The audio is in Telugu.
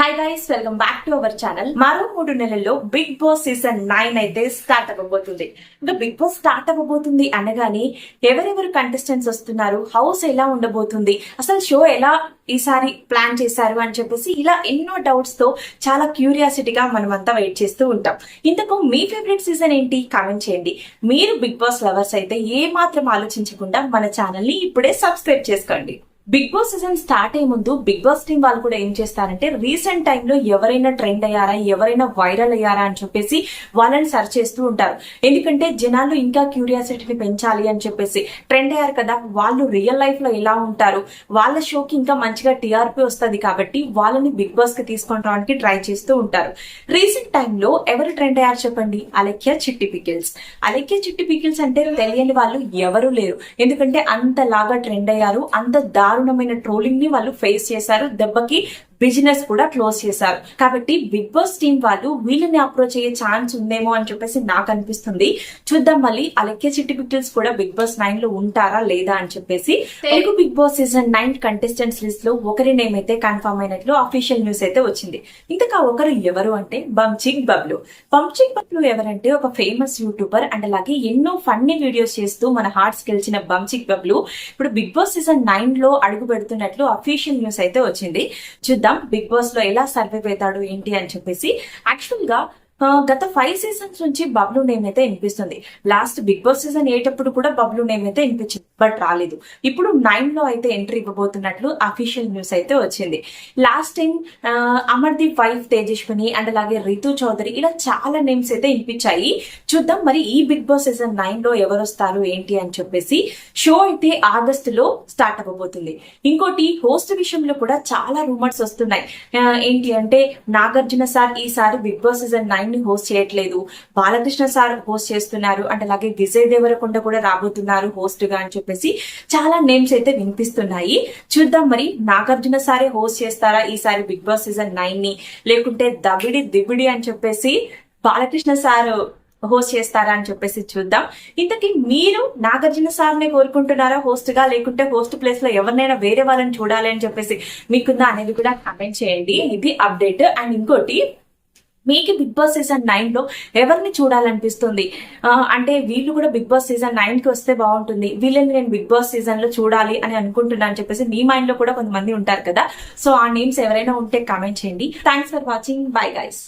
Hi guys welcome back to our channel మరో మూడు నెలల్లో బిగ్ బాస్ సీజన్ నైన్ అయితే స్టార్ట్ అవ్వబోతుంది. ఇంకా బిగ్ బాస్ స్టార్ట్ అవ్వబోతుంది అనగానే ఎవరెవరు కంటెస్టెంట్స్ వస్తున్నారు? హౌస్ ఎలా ఉండబోతుంది? అసలు షో ఎలా ఈసారి ప్లాన్ చేశారు అని చెప్పేసి ఇలా ఎన్నో డౌట్స్తో చాలా క్యూరియాసిటీగా మనం అంతా వెయిట్ చేస్తూ ఉంటాం. ఇంతకు మీ ఫేవరెట్ సీజన్ ఏంటి? కామెంట్ చేయండి. మీరు బిగ్ బాస్ లవర్స్ అయితే ఏ మాత్రం ఆలోచించకుండా మన ఛానల్ని ఇప్పుడే సబ్స్క్రైబ్ చేసుకోండి. బిగ్ బాస్ సీజన్ స్టార్ట్ అయ్యే ముందు బిగ్ బాస్ టీం వాళ్ళు కూడా ఏం చేస్తారంటే రీసెంట్ టైంలో ఎవరైనా ట్రెండ్ అయ్యారా ఎవరైనా వైరల్ అయ్యారా అని చెప్పేసి వాళ్ళని సర్చ్ చేస్తూ ఉంటారు. ఎందుకంటే జనాలు ఇంకా క్యూరియాసిటీని పెంచాలి అని చెప్పేసి ట్రెండ్ అయ్యారు కదా వాళ్ళు రియల్ లైఫ్లో ఎలా ఉంటారు వాళ్ళ షోకి ఇంకా మంచిగా టీఆర్పీ వస్తుంది కాబట్టి వాళ్ళని బిగ్ బాస్కి తీసుకొని రావడానికి ట్రై చేస్తూ ఉంటారు. రీసెంట్ టైంలో ఎవరు ట్రెండ్ అయ్యారు చెప్పండి? అలెక్య చిట్టి పికిల్స్. అలెక్య చిట్టి పికిల్స్ అంటే తెలియని వాళ్ళు ఎవరు లేరు. ఎందుకంటే అంతలాగా ట్రెండ్ అయ్యారు అంత దారుణమైన ట్రోలింగ్ని వాళ్ళు ఫేస్ చేశారు. దెబ్బకి బిజినెస్ కూడా క్లోజ్ చేశారు. కాబట్టి బిగ్ బాస్ టీం వాళ్ళు వీళ్ళని అప్రోచ్ అయ్యే ఛాన్స్ ఉందేమో అని చెప్పేసి నాకు అనిపిస్తుంది. చూద్దాం మళ్ళీ అలెక్య చిట్టి పిక్కిల్స్ కూడా బిగ్ బాస్ నైన్లో ఉంటారా లేదా అని చెప్పేసి Telugu Bigg Boss season nine contestants లిస్ట్లో ఒకరి నేమ్ అయితే కన్ఫర్మ్ అయినట్లు అఫీషియల్ న్యూస్ అయితే వచ్చింది. ఇంతకా ఒకరు ఎవరు అంటే బంచింగ్ బబ్లు బంచింగ్ బబ్లు ఎవరంటే ఒక ఫేమస్ యూట్యూబర్ అండ్ అలాగే ఎన్నో ఫన్నీ వీడియోస్ చేస్తూ మన హార్ట్స్ గెలిచిన బంచింగ్ బబ్లు ఇప్పుడు బిగ్ బాస్ సీజన్ నైన్లో అడుగు పెడుతున్నట్లు అఫీషియల్ న్యూస్ అయితే వచ్చింది. చూద్దాం. బిగ్ బాస్లో ఎలా సర్వైవ్ అవుతాడు ఏంటి అని చెప్పేసి. యాక్చువల్గా గత ఫైవ్ సీజన్స్ నుంచి బబ్లు నేమ్ అయితే వినిపిస్తుంది. లాస్ట్ బిగ్ బాస్ సీజన్ ఏటప్పుడు కూడా బబ్లు నేమ్ అయితే వినిపించింది బట్ రాలేదు. ఇప్పుడు నైన్లో అయితే ఎంట్రీ ఇవ్వబోతున్నట్లు అఫీషియల్ న్యూస్ అయితే వచ్చింది. Last time Amardeep wife Tejaswini and అలాగే రితు చౌదరి ఇలా చాలా నేమ్స్ అయితే వినిపించాయి. చూద్దాం మరి ఈ బిగ్ బాస్ సీజన్ నైన్లో ఎవరు వస్తారు ఏంటి అని చెప్పేసి షో అయితే ఆగస్టులో స్టార్ట్ అవ్వబోతుంది. ఇంకోటి హోస్ట్ విషయంలో కూడా చాలా రూమర్స్ వస్తున్నాయి. ఏంటి అంటే నాగార్జున సార్ ఈసారి బిగ్ బాస్ సీజన్ నైన్ ని హోస్ట్ చేయట్లేదు. బాలకృష్ణ సార్ హోస్ట్ చేస్తున్నారు. అండ్ అలాగే విజయ్ దేవరకొండ కూడా రాబోతున్నారు హోస్ట్గా అని చెప్పేసి చాలా నేమ్స్ అయితే వినిపిస్తున్నాయి. చూద్దాం మరి నాగార్జున సారే హోస్ట్ చేస్తారా? ఈసారి బిగ్ బాస్ సీజన్ నైన్ని. లేకుంటే దబిడి దిబిడి అని చెప్పేసి బాలకృష్ణ సార్ హోస్ట్ చేస్తారా అని చెప్పేసి చూద్దాం. ఇంతకీ మీరు నాగార్జున సార్నే కోరుకుంటున్నారా హోస్ట్గా? లేకుంటే హోస్ట్ ప్లేస్లో ఎవరినైనా వేరే వాళ్ళని చూడాలి అని చెప్పేసి మీకుందా అనేది కూడా కమెంట్ చేయండి. ఇది అప్డేట్. అండ్ ఇంకోటి మీకు బిగ్ బాస్ సీజన్ నైన్లో ఎవరిని చూడాలనిపిస్తుంది? అంటే వీళ్ళు కూడా బిగ్ బాస్ సీజన్ నైన్కి వస్తే బాగుంటుంది. వీళ్ళని నేను బిగ్ బాస్ సీజన్లో చూడాలి అని అనుకుంటున్నాను అని చెప్పేసి మీ మైండ్లో కూడా కొంతమంది ఉంటారు కదా. సో ఆ నేమ్స్ ఎవరైనా ఉంటే కామెంట్ చేయండి. Thanks for watching bye guys